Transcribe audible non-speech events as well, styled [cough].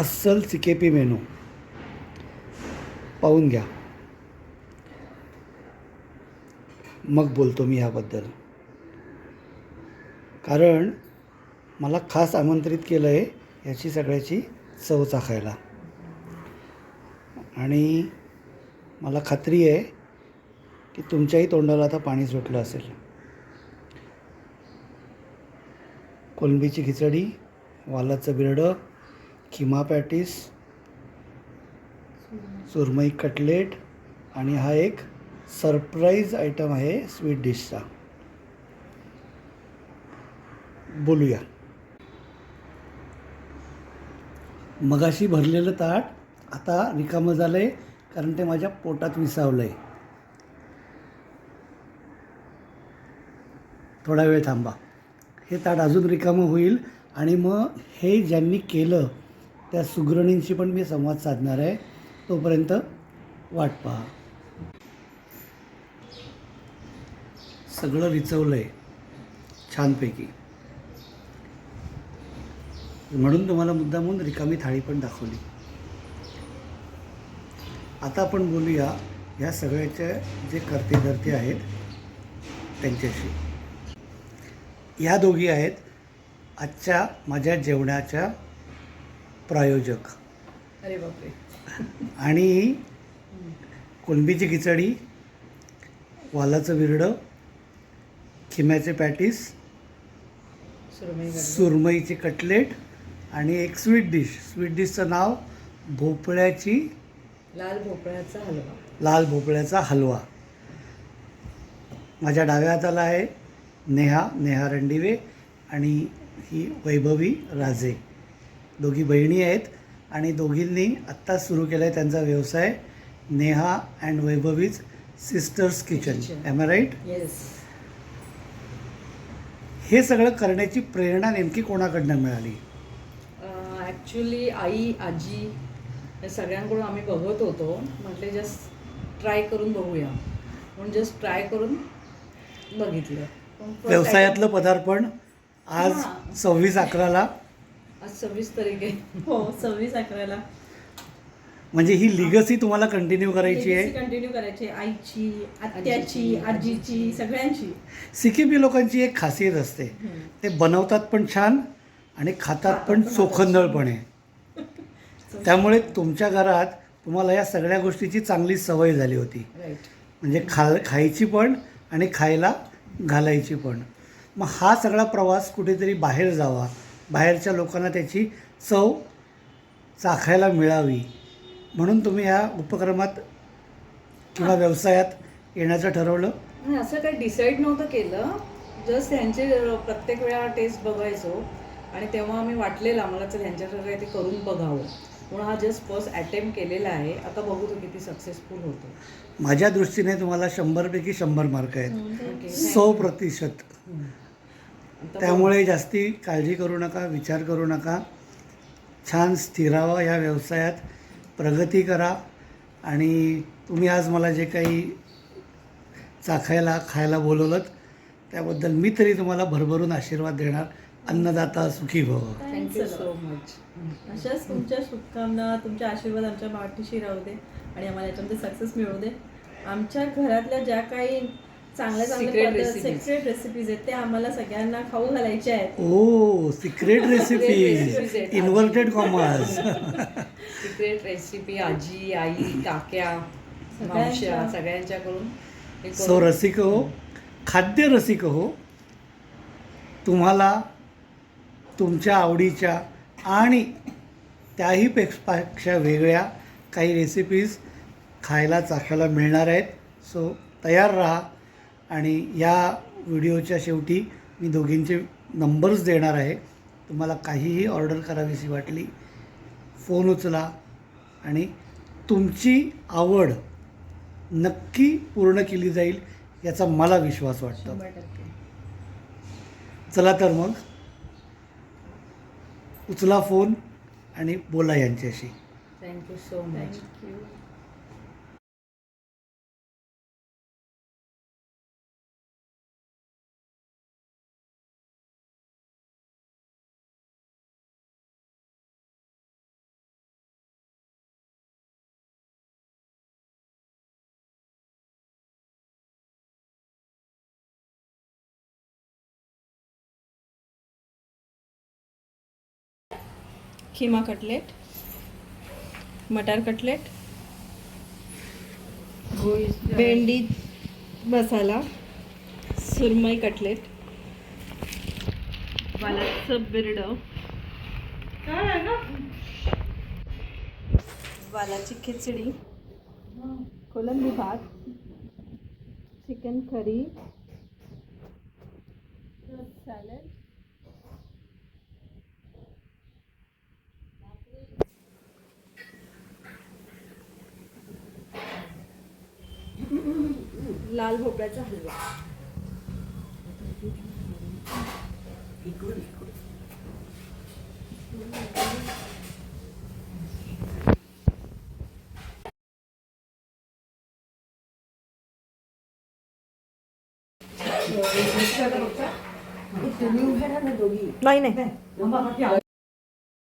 अस्सल CKP menu. पाहून घ्या. मग बोलतो मी ह्याबद्दल. कारण मला खास आमंत्रित केलं आहे याची सगळ्याची चव चाखायला. आणि मला खात्री आहे की तुमच्याही तोंडाला आता पाणी सुटलं असेल. कोलंबीची खिचडी वालाचं बिरडं खिमा पॅटीस सुरमई कटलेट आणि हा एक सरप्राईज आयटम आहे स्वीट डिशचा. बोलूया. मगाशी भरलेलं ताट आता रिकामं झालं आहे कारण ते माझ्या पोटात विसावलं आहे थोडा वेळ थांबा. हे ताट अजून रिकामं होईल आणि मग हे ज्यांनी केलं त्या सुगरणींशी पण मी संवाद साधणार आहे. तोपर्यंत वाट पहा. सगळं रिचवलं आहे छानपैकी. म्हणून तुम्हाला मुद्दामून रिकामी थाळी पण दाखवली. आता आपण बोलूया ह्या सगळ्याचे जे करते धरते आहेत त्यांच्याशी. ह्या दोघी आहेत आजच्या माझ्या जेवणाच्या प्रायोजक. अरे बापरे. आणि कोलंबीची खिचडी वालाचं विरडं खिम्याचे पॅटीस सुरमई सुरमईचे कटलेट आणि एक स्वीट डिश. स्वीट डिशचं नाव भोपळ्याची लाल भोपळ्याचा हलवा. लाल भोपळ्याचा हलवा. माझ्या डाव्या हाताला आहे नेहा नेहा रणदिवे आणि ही वैभवी राजे. दोघी बहिणी आहेत आणि दोघींनी आत्ताच सुरू केला आहे त्यांचा व्यवसाय Neha and वैभवीज sisters kitchen. Am I right yes हे सगळं करण्याची प्रेरणा नेमकी कोणाकडनं मिळाली? ॲक्च्युली आई आजी या सगळ्यांकडून आम्ही बघत होतो. म्हटले जस्ट ट्राय करून बघूया. म्हणून जस्ट ट्राय करून बघितलं. व्यवसायातलं पदार्पण आज. सव्वीस अकराला आज सव्वीस तारीख आहे. हो सव्वीस अकराला. म्हणजे ही लिगसी तुम्हाला कंटिन्यू करायची आहे? कंटिन्यू करायची आईची आत्याची आजीची सगळ्यांची. सिकिमी लोकांची एक खासियत असते. ते बनवतात पण छान आणि खातात पण चोखंदळपणे [laughs] त्यामुळे तुमच्या घरात तुम्हाला या सगळ्या गोष्टीची चांगली सवय झाली होती. राईट म्हणजे खा खायची पण आणि खायला घालायची पण. मग हा सगळा प्रवास कुठेतरी बाहेर जावा. बाहेरच्या लोकांना त्याची चव चाखायला मिळावी. म्हणून तुम्ही ह्या उपक्रमात किंवा व्यवसायात येण्याचं ठरवलं. नाही असं काही डिसाईड नव्हतं केलं. जस्ट त्यांचे प्रत्येक वेळा टेस्ट बघायचो. आणि तेव्हा आम्ही वाटलेलं आम्हाला तर ह्यांच्याकडे काही ते करून बघावं. म्हणून हा जस्ट फर्स्ट अटेम्प्ट केलेला आहे. आता बघू तो किती सक्सेसफुल होतो. माझ्या दृष्टीने तुम्हाला शंभरपैकी शंभर मार्क आहेत. सौ प्रतिशत. त्यामुळे जास्ती काळजी करू नका विचार करू नका. छान स्थिरावा या व्यवसायात. प्रगती करा. आणि तुम्ही आज मला जे काही चाखायला खायला बोलवलं त्याबद्दल मी तरी तुम्हाला भरभरून आशीर्वाद देणार. अन्नदाता सुखी भव. थँक्यू सो मच अशाच तुमच्या शुभकामना तुमचे आशीर्वाद आमच्या पाठीशी राहू दे आणि आम्हाला याच्यामध्ये सक्सेस मिळू दे. आमच्या घरातल्या ज्या काही चांगल्या. सिक्रेट रेसिपीज आहेत ते आम्हाला सगळ्यांना खाऊ घालायच्या आहेत. ओ secret recipe. Inverted commas secret recipe आजी आई काक्या मावश्या सगळ्यांच्याकडून हे करून- सो रसिक हो खाद्य रसिक हो तुम्हाला तुमच्या आवडीच्या आणि त्याही पेक्ष- पेक्षा वेगळ्या काही रेसिपीज खायला चाखायला मिळणार आहेत. सो तयार राहा. आणि या व्हिडिओच्या शेवटी मी दोघींचे नंबर्स देणार आहे. तुम्हाला काहीही ऑर्डर करावीशी वाटली फोन उचला आणि तुमची आवड नक्की पूर्ण केली जाईल याचा मला विश्वास वाटतो. चला तर मग उचला फोन आणि बोला यांच्याशी. Thank you so much keema cutlet मटार कटलेट भेंडी मसाला सुरमई कटलेट. वालाचं बिरडं. वालाची खिचडी कोलंबी भात चिकन करी सॅलड लाल भोपळ्याचा हलवा. नाही नाही.